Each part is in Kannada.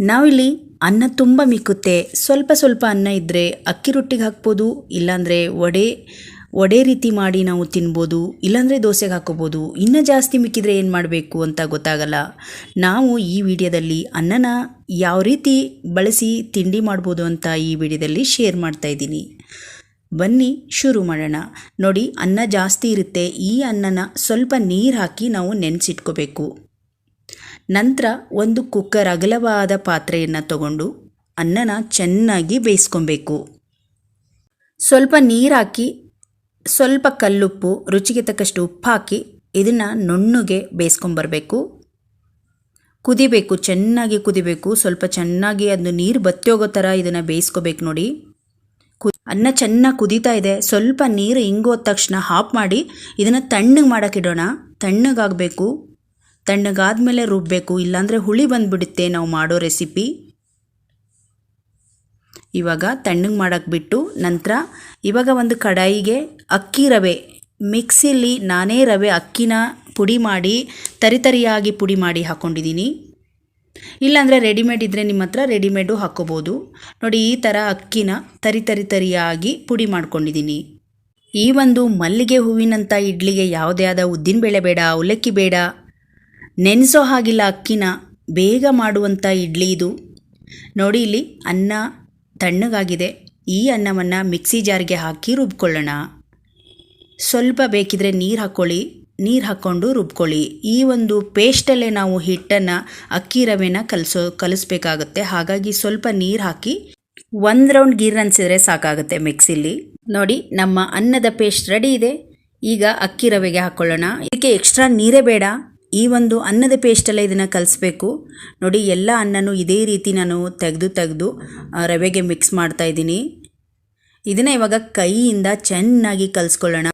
ನಾವಿಲ್ಲಿ ಅನ್ನ ತುಂಬ ಮಿಕ್ಕುತ್ತೆ. ಸ್ವಲ್ಪ ಸ್ವಲ್ಪ ಅನ್ನ ಇದ್ದರೆ ಅಕ್ಕಿ ರೊಟ್ಟಿಗೆ ಹಾಕ್ಬೋದು, ಇಲ್ಲಾಂದರೆ ವಡೆ ವಡೆ ರೀತಿ ಮಾಡಿ ನಾವು ತಿನ್ಬೋದು, ಇಲ್ಲಾಂದರೆ ದೋಸೆಗೆ ಹಾಕೋಬೋದು. ಇನ್ನೂ ಜಾಸ್ತಿ ಮಿಕ್ಕಿದ್ರೆ ಏನು ಮಾಡಬೇಕು ಅಂತ ಗೊತ್ತಾಗಲ್ಲ. ನಾವು ಈ ವಿಡಿಯೋದಲ್ಲಿ ಅನ್ನನ ಯಾವ ರೀತಿ ಬಳಸಿ ತಿಂಡಿ ಮಾಡ್ಬೋದು ಅಂತ ಈ ವಿಡಿಯೋದಲ್ಲಿ ಶೇರ್ ಮಾಡ್ತಾ ಇದ್ದೀನಿ. ಬನ್ನಿ, ಶುರು ಮಾಡೋಣ. ನೋಡಿ, ಅನ್ನ ಜಾಸ್ತಿ ಇರುತ್ತೆ. ಈ ಅನ್ನನ ಸ್ವಲ್ಪ ನೀರು ಹಾಕಿ ನಾವು ನೆನೆಸಿಟ್ಕೋಬೇಕು. ನಂತರ ಒಂದು ಕುಕ್ಕರ್ ಅಗಲವಾದ ಪಾತ್ರೆಯನ್ನು ತಗೊಂಡು ಅನ್ನನ ಚೆನ್ನಾಗಿ ಬೇಯಿಸ್ಕೊಬೇಕು. ಸ್ವಲ್ಪ ನೀರಾಕಿ, ಸ್ವಲ್ಪ ಕಲ್ಲುಪ್ಪು, ರುಚಿಗೆ ತಕ್ಕಷ್ಟು ಉಪ್ಪು ಹಾಕಿ ಇದನ್ನು ನುಣ್ಣಗೆ ಬೇಯಿಸ್ಕೊಂಬರ್ಬೇಕು. ಕುದಿಬೇಕು, ಚೆನ್ನಾಗಿ ಕುದಿಬೇಕು, ಸ್ವಲ್ಪ ಚೆನ್ನಾಗಿ ಅದು ನೀರು ಬತ್ತಿ ಹೋಗೋ ಥರ ಇದನ್ನು ಬೇಯಿಸ್ಕೋಬೇಕು ನೋಡಿ. ಕು, ಅನ್ನ ಚೆನ್ನಾಗಿ ಕುದೀತಾ ಇದೆ, ಸ್ವಲ್ಪ ನೀರು ಹಿಂಗೋದ ತಕ್ಷಣ ಹಾಪ್ ಮಾಡಿ ಇದನ್ನು ತಣ್ಣಗೆ ಮಾಡೋಕ್ಕಿಡೋಣ ತಣ್ಣಗಾಗಬೇಕು. ತಣ್ಣಗಾದ್ಮೇಲೆ ರುಬ್ಬಬೇಕು ಇಲ್ಲಾಂದರೆ ಹುಳಿ ಬಂದುಬಿಡುತ್ತೆ ನಾವು ಮಾಡೋ ರೆಸಿಪಿ. ಇವಾಗ ತಣ್ಣಗೆ ಮಾಡೋಕ್ಕೆ ಬಿಟ್ಟು ನಂತರ ಇವಾಗ ಒಂದು ಕಡಾಯಿಗೆ ಅಕ್ಕಿ ರವೆ, ಮಿಕ್ಸಿಲಿ ನಾನೇ ರವೆ ಅಕ್ಕಿನ ಪುಡಿ ಮಾಡಿ ತರಿತರಿಯಾಗಿ ಪುಡಿ ಮಾಡಿ ಹಾಕ್ಕೊಂಡಿದ್ದೀನಿ ಇಲ್ಲಾಂದರೆ ರೆಡಿಮೇಡ್ ಇದ್ದರೆ ನಿಮ್ಮ ಹತ್ರ ರೆಡಿಮೇಡು ಹಾಕ್ಕೋಬೋದು ನೋಡಿ, ಈ ಥರ ಅಕ್ಕಿನ ತರಿ ತರಿ ತರಿಯಾಗಿ ಪುಡಿ ಮಾಡ್ಕೊಂಡಿದ್ದೀನಿ. ಈ ಒಂದು ಮಲ್ಲಿಗೆ ಹೂವಿನಂಥ ಇಡ್ಲಿಗೆ ಯಾವುದೇ ಆದ ಉದ್ದಿನಬೇಳೆ ಬೇಡ, ಅವಲಕ್ಕಿ ಬೇಡ ನೆನೆಸೋ ಹಾಗಿಲ್ಲ ಅಕ್ಕಿನ, ಬೇಗ ಮಾಡುವಂಥ ಇಡ್ಲಿ ಇದು. ನೋಡಿ ಇಲ್ಲಿ ಅನ್ನ ತಣ್ಣಗಾಗಿದೆ. ಈ ಅನ್ನವನ್ನು ಮಿಕ್ಸಿ ಜಾರ್ಗೆ ಹಾಕಿ ರುಬ್ಕೊಳ್ಳೋಣ. ಸ್ವಲ್ಪ ಬೇಕಿದ್ರೆ ನೀರು ಹಾಕ್ಕೊಳ್ಳಿ ನೀರು ಹಾಕ್ಕೊಂಡು ರುಬ್ಕೊಳ್ಳಿ. ಈ ಒಂದು ಪೇಸ್ಟಲ್ಲೇ ನಾವು ಹಿಟ್ಟನ್ನು, ಅಕ್ಕಿ ರವೆನ ಕಲಸೋ, ಕಲಿಸ್ಬೇಕಾಗುತ್ತೆ. ಹಾಗಾಗಿ ಸ್ವಲ್ಪ ನೀರು ಹಾಕಿ ಒಂದು ರೌಂಡ್ ಗೀರ್ ಅನ್ಸಿದ್ರೆ ಸಾಕಾಗುತ್ತೆ ಮಿಕ್ಸಿಲಿ. ನೋಡಿ, ನಮ್ಮ ಅನ್ನದ ಪೇಸ್ಟ್ ರೆಡಿ ಇದೆ. ಈಗ ಅಕ್ಕಿ ರವೆಗೆ ಹಾಕ್ಕೊಳ್ಳೋಣ ಇದಕ್ಕೆ ಎಕ್ಸ್ಟ್ರಾ ನೀರೇ ಬೇಡ. ಈ ಒಂದು ಅನ್ನದ ಪೇಸ್ಟಲ್ಲೇ ಇದನ್ನು ಕಲಿಸ್ಬೇಕು. ನೋಡಿ, ಎಲ್ಲ ಅನ್ನನೂ ಇದೇ ರೀತಿ ನಾನು ತೆಗೆದು ತೆಗೆದು ರವೆಗೆ ಮಿಕ್ಸ್ ಮಾಡ್ತಾ ಇದ್ದೀನಿ. ಇದನ್ನು ಇವಾಗ ಕೈಯಿಂದ ಚೆನ್ನಾಗಿ ಕಲಿಸ್ಕೊಳ್ಳೋಣ.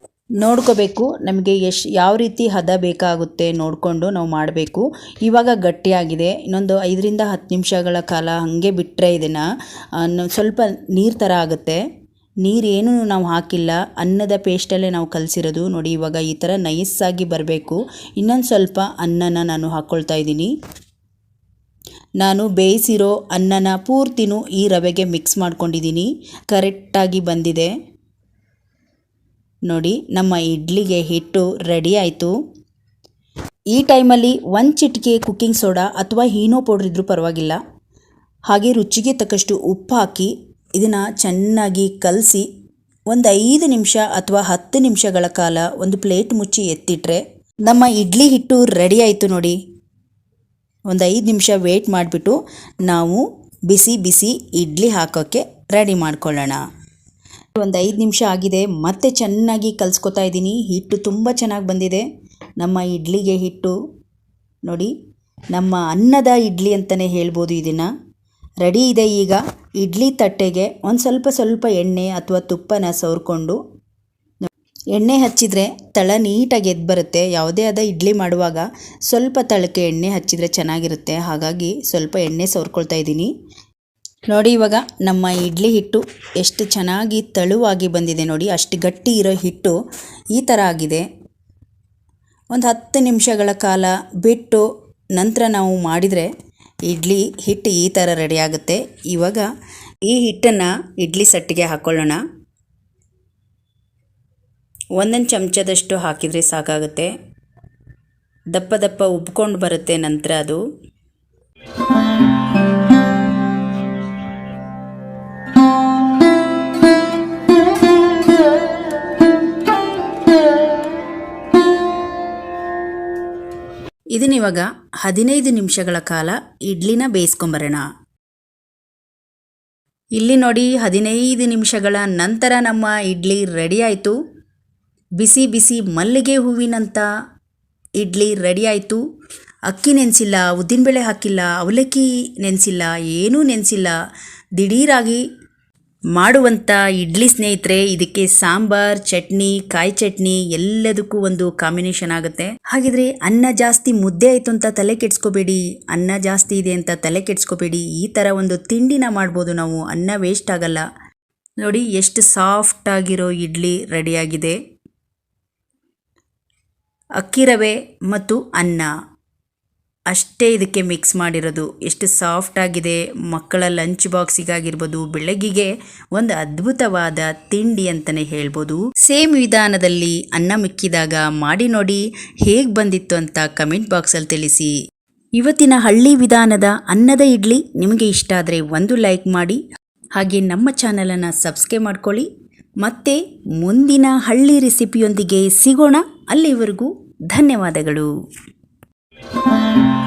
ನೋಡ್ಕೋಬೇಕು, ನಮಗೆ ಎಷ್ಟು, ಯಾವ ರೀತಿ ಹದ ಬೇಕಾಗುತ್ತೆ ನೋಡಿಕೊಂಡು ನಾವು ಮಾಡಬೇಕು. ಇವಾಗ ಗಟ್ಟಿಯಾಗಿದೆ, ಇನ್ನೊಂದು ಐದರಿಂದ ಹತ್ತು ನಿಮಿಷಗಳ ಕಾಲ ಹಾಗೆ ಬಿಟ್ಟರೆ ಇದನ್ನು ಸ್ವಲ್ಪ ನೀರು ಥರ ಆಗುತ್ತೆ. ನೀರೇನು ನಾವು ಹಾಕಿಲ್ಲ, ಅನ್ನದ ಪೇಸ್ಟಲ್ಲೇ ನಾವು ಕಲಸಿರೋದು. ನೋಡಿ, ಇವಾಗ ಈ ಥರ ನೈಸಾಗಿ ಬರಬೇಕು. ಇನ್ನೊಂದು ಸ್ವಲ್ಪ ಅನ್ನನ ನಾನು ಹಾಕ್ಕೊಳ್ತಾ ಇದ್ದೀನಿ. ನಾನು ಬೇಯಿಸಿರೋ ಅನ್ನನ ಪೂರ್ತಿನೂ ಈ ರವೆಗೆ ಮಿಕ್ಸ್ ಮಾಡ್ಕೊಂಡಿದ್ದೀನಿ. ಕರೆಕ್ಟಾಗಿ ಬಂದಿದೆ. ನೋಡಿ, ನಮ್ಮ ಇಡ್ಲಿಗೆ ಹಿಟ್ಟು ರೆಡಿ ಆಯಿತು. ಈ ಟೈಮಲ್ಲಿ ಒಂದು ಚಿಟಿಕೆ ಕುಕ್ಕಿಂಗ್ ಸೋಡಾ ಅಥವಾ ಹೀನೋ ಪೌಡ್ರ್ ಇದ್ದರೂ ಪರವಾಗಿಲ್ಲ. ಹಾಗೆ ರುಚಿಗೆ ತಕ್ಕಷ್ಟು ಉಪ್ಪು ಹಾಕಿ ಇದನ್ನು ಚೆನ್ನಾಗಿ ಕಲಸಿ ಒಂದು ಐದು ನಿಮಿಷ ಅಥವಾ ಹತ್ತು ನಿಮಿಷಗಳ ಕಾಲ ಒಂದು ಪ್ಲೇಟ್ ಮುಚ್ಚಿ ಎತ್ತಿಟ್ರೆ ನಮ್ಮ ಇಡ್ಲಿ ಹಿಟ್ಟು ರೆಡಿ ಆಯಿತು ನೋಡಿ. ಒಂದು ಐದು ನಿಮಿಷ ವೇಟ್ ಮಾಡಿಬಿಟ್ಟು ನಾವು ಬಿಸಿ ಬಿಸಿ ಇಡ್ಲಿ ಹಾಕೋಕ್ಕೆ ರೆಡಿ ಮಾಡ್ಕೊಳ್ಳೋಣ. ಒಂದು ಐದು ನಿಮಿಷ ಆಗಿದೆ, ಮತ್ತೆ ಚೆನ್ನಾಗಿ ಕಲಿಸ್ಕೊತಾ ಇದ್ದೀನಿ. ಹಿಟ್ಟು ತುಂಬ ಚೆನ್ನಾಗಿ ಬಂದಿದೆ. ನಮ್ಮ ಇಡ್ಲಿಗೆ ಹಿಟ್ಟು ನೋಡಿ, ನಮ್ಮ ಅನ್ನದ ಇಡ್ಲಿ ಅಂತಲೇ ಹೇಳ್ಬೋದು ಇದನ್ನು. ರೆಡಿ ಇದೆ ಈಗ. ಇಡ್ಲಿ ತಟ್ಟೆಗೆ ಒಂದು ಸ್ವಲ್ಪ ಸ್ವಲ್ಪ ಎಣ್ಣೆ ಅಥವಾ ತುಪ್ಪನ ಸವರ್ಕೊಂಡು ಎಣ್ಣೆ ಹಚ್ಚಿದರೆ ತಳ ನೀಟಾಗಿ ಎದ್ದು ಬರುತ್ತೆ. ಯಾವುದೇ ಆದ ಇಡ್ಲಿ ಮಾಡುವಾಗ ಸ್ವಲ್ಪ ತಳಕ್ಕೆ ಎಣ್ಣೆ ಹಚ್ಚಿದರೆ ಚೆನ್ನಾಗಿರುತ್ತೆ. ಹಾಗಾಗಿ ಸ್ವಲ್ಪ ಎಣ್ಣೆ ಸವರ್ಕೊಳ್ತಾ ಇದ್ದೀನಿ. ನೋಡಿ ಇವಾಗ ನಮ್ಮ ಇಡ್ಲಿ ಹಿಟ್ಟು ಎಷ್ಟು ಚೆನ್ನಾಗಿ ತಳುವಾಗಿ ಬಂದಿದೆ ನೋಡಿ. ಅಷ್ಟು ಗಟ್ಟಿ ಇರೋ ಹಿಟ್ಟು ಈ ಥರ ಆಗಿದೆ. ಒಂದು ಹತ್ತು ನಿಮಿಷಗಳ ಕಾಲ ಬಿಟ್ಟು ನಂತರ ನಾವು ಮಾಡಿದರೆ ಇಡ್ಲಿ ಹಿಟ್ಟು ಈ ಥರ ರೆಡಿ ಆಗುತ್ತೆ. ಇವಾಗ ಈ ಹಿಟ್ಟನ್ನು ಇಡ್ಲಿ ಸಟ್ಟಿಗೆ ಹಾಕ್ಕೊಳ್ಳೋಣ ಒಂದೊಂದು ಚಮಚದಷ್ಟು ಹಾಕಿದರೆ ಸಾಕಾಗುತ್ತೆ. ದಪ್ಪ ದಪ್ಪ ಉಬ್ಕೊಂಡು ಬರುತ್ತೆ ನಂತರ ಅದು. ಇದನ್ನಿವಾಗ ಹದಿನೈದು ನಿಮಿಷಗಳ ಕಾಲ ಇಡ್ಲಿನ ಬೇಯಿಸ್ಕೊಂಬರೋಣ. ಇಲ್ಲಿ ನೋಡಿ ಹದಿನೈದು ನಿಮಿಷಗಳ ನಂತರ ನಮ್ಮ ಇಡ್ಲಿ ರೆಡಿ ಆಯಿತು. ಬಿಸಿ ಬಿಸಿ ಮಲ್ಲಿಗೆ ಹೂವಿನಂಥ ಇಡ್ಲಿ ರೆಡಿ ಆಯಿತು. ಅಕ್ಕಿ ನೆನೆಸಿಲ್ಲ, ಉದ್ದಿನಬೇಳೆ ಹಾಕಿಲ್ಲ, ಅವಲಕ್ಕಿ ನೆನೆಸಿಲ್ಲ, ಏನೂ ನೆನೆಸಿಲ್ಲ. ದಿಢೀರಾಗಿ ಮಾಡುವಂಥ ಇಡ್ಲಿ ಸ್ನೇಹಿತರೆ, ಇದಕ್ಕೆ ಸಾಂಬಾರ್, ಚಟ್ನಿ, ಕಾಯಿ ಚಟ್ನಿ ಎಲ್ಲದಕ್ಕೂ ಒಂದು ಕಾಂಬಿನೇಷನ್ ಆಗುತ್ತೆ. ಹಾಗಿದ್ರೆ ಅನ್ನ ಜಾಸ್ತಿ ಮುದ್ದೆ ಆಯ್ತು ಅಂತ ತಲೆ ಕೆಡ್ಸ್ಕೋಬೇಡಿ, ಅನ್ನ ಜಾಸ್ತಿ ಇದೆ ಅಂತ ತಲೆ ಕೆಡ್ಸ್ಕೋಬೇಡಿ, ಈ ಥರ ಒಂದು ತಿಂಡಿನ ಮಾಡ್ಬೋದು ನಾವು, ಅನ್ನ ವೇಸ್ಟ್ ಆಗಲ್ಲ. ನೋಡಿ ಎಷ್ಟು ಸಾಫ್ಟ್ ಆಗಿರೋ ಇಡ್ಲಿ ರೆಡಿಯಾಗಿದೆ ಅಕ್ಕಿ ರವೆ ಮತ್ತು ಅನ್ನ. ಅಷ್ಟೇ ಇದಕ್ಕೆ ಮಿಕ್ಸ್ ಮಾಡಿರೋದು. ಎಷ್ಟು ಸಾಫ್ಟ್ ಆಗಿದೆ. ಮಕ್ಕಳ ಲಂಚ್ ಬಾಕ್ಸಿಗಾಗಿರ್ಬೋದು ಬೆಳಗಿಗೆ ಒಂದು ಅದ್ಭುತವಾದ ತಿಂಡಿ ಅಂತಲೇ ಹೇಳ್ಬೋದು. ಸೇಮ್ ವಿಧಾನದಲ್ಲಿ ಅನ್ನ ಮಿಕ್ಕಿದಾಗ ಮಾಡಿ ನೋಡಿ ಹೇಗೆ ಬಂದಿತ್ತು ಅಂತ ಕಮೆಂಟ್ ಬಾಕ್ಸಲ್ಲಿ ತಿಳಿಸಿ. ಇವತ್ತಿನ ಹಳ್ಳಿ ವಿಧಾನದ ಅನ್ನದ ಇಡ್ಲಿ ನಿಮಗೆ ಇಷ್ಟ ಆದರೆ ಒಂದು ಲೈಕ್ ಮಾಡಿ. ಹಾಗೆ ನಮ್ಮ ಚಾನಲನ್ನು ಸಬ್ಸ್ಕ್ರೈಬ್ ಮಾಡ್ಕೊಳ್ಳಿ. ಮತ್ತೆ ಮುಂದಿನ ಹಳ್ಳಿ ರೆಸಿಪಿಯೊಂದಿಗೆ ಸಿಗೋಣ. ಅಲ್ಲಿವರೆಗೂ ಧನ್ಯವಾದಗಳು. Thank you.